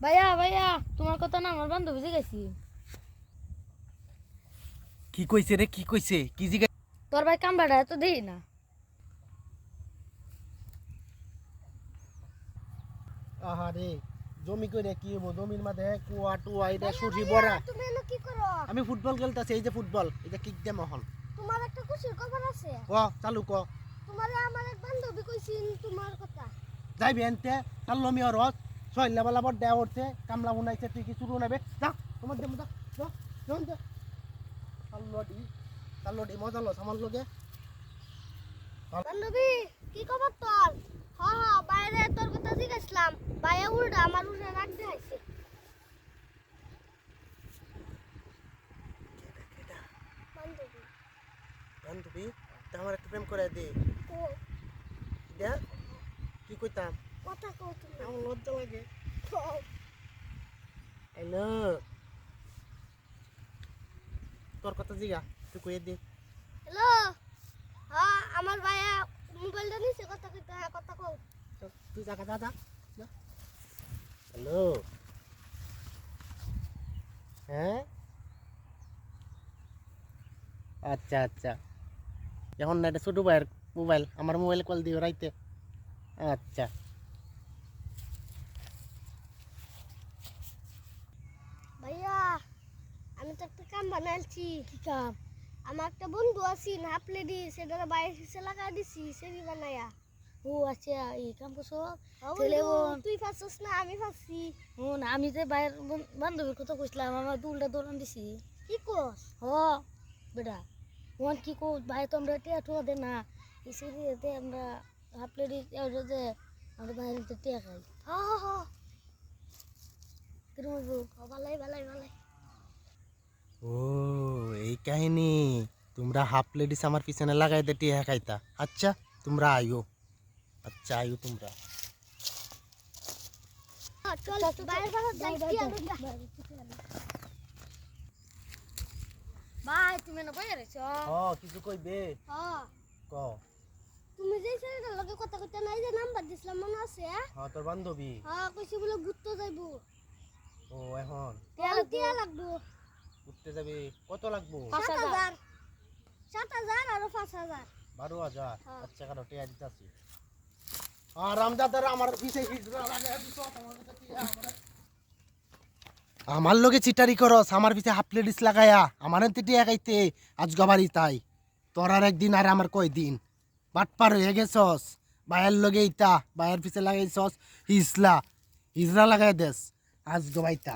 ভাইয়া ভাইয়া তোমার কথা না আমার বান্ধবী জিজ্ঞাসি কি কইছে রে কি কইছে? কি জিগা তোর ভাই কামড়াটা এত দেই না। আহারে জমি কইরে কি হব জমির মাঝে কুয়া টুয়া এটা সুজি বড়া তুমি কি করো? আমি ফুটবল খেলতেছি এই যে ফুটবল যে কিক দে মহল। তোমার একটা খুশির খবর আছে? ক চালু ক। তোমার আমার এক বান্ধবী কইছিল তোমার কথা। যাইবি এনতে চাললো আমি রস ছয়লা বেলা বড় দেয়া উঠছে কামলা উনাইছে তুই কি শুরু নাবে যা তোমার দেবো যা যা যখন চাললো ডি মজা লস আমার লগে। বান্ধবী কি খবর তোর? হ হ বাইরে তোর কথা জিজ্ঞাসলাম। বাইরে উল্টা আমার উল্টা রাখ দেখাইছে বান্ধবী। তা আমার একটু প্রেম করে দে। কি কইতাম? কথা কও তুমি। আমার লজ্জা লাগে। হ্যালো তোর কথা জিগা তুই কইয়ে দে। হ্যালো? হ্যাঁ আমার ভাইয়া মোবাইলটা নিছে কথা কইতে হ্যাঁ কথা কও। তুই জাগা যা। হ্যালো? হ্যাঁ? আচ্ছা আচ্ছা। এখন না এটা ছোটো ভাইয়ের মোবাইল আমার মোবাইলে কল দিও রাইতে। আচ্ছা ভাইয়া আমি তো একটা কাম বানাইছি। কি কাম? আমার একটা বন্ধু আছে সেটা বাইরে হিসে লাগাই দিছি সেরি বানায়া? ও আচ্ছা এই কাম করছ। তুই ফাঁসছিস না আমি ফাঁসছি। আমি যে বান্ধবীর কথা কইছিলাম আমার দুলটা দৌড়ান দিছি। কি কস? হ বেটা ওন কি কো ভাই তো আমরা টিয়া দে না এই আমরা হাফ প্লেট যে আমরা বাইরে টিয়া খাই। হ হ হ। কিরম? ভালাই ভালাই ভালাই। কাহিনী তোমরা হাফ লেডিস আমার পিছনে লাগাই দে টিয়া খাইতা আচ্ছা তোমরা আইও আচ্ছা আইও তোমরা হ্যাঁ, চল বাইরে বাইরে যাই কি আলো যা ভাই তুমি না বইয়া রইছ হ কিছু কইবে হ্যাঁ ক তুমি যে ছেলেটার লগে কথা কইতে নাই যে নাম্বার দিছিলাম মনে আছে হ্যাঁ? হ তোর বান্ধবী হ্যাঁ কইছি বলে ঘুরতে যাইবো ও এখন টিয়া তেল টিয়া লাগবো উঠতে যাবে। কত লাগবো? পাঁচ সাত হাজার। হাজার। সাত হাজার আর পাঁচ হাজার। বারো হাজার। হ্যাঁ। আচ্ছা কারও টিয়া দিতে আর রামদাদার আমার পিছে আমার লগে চিটারি করস আমার পিছে হাফ লেডিস লাগায়া। আমার টিয়া খাইতে আজ গবারি তাই। তোর আর একদিন আর আমার কয় দিন? বাটপার হয়ে গেছস বায়ের লগে ইতা বায়ের পিছে লাগাইছস হিজলা। হিজলা লাগাই দেস আজ গবাইতা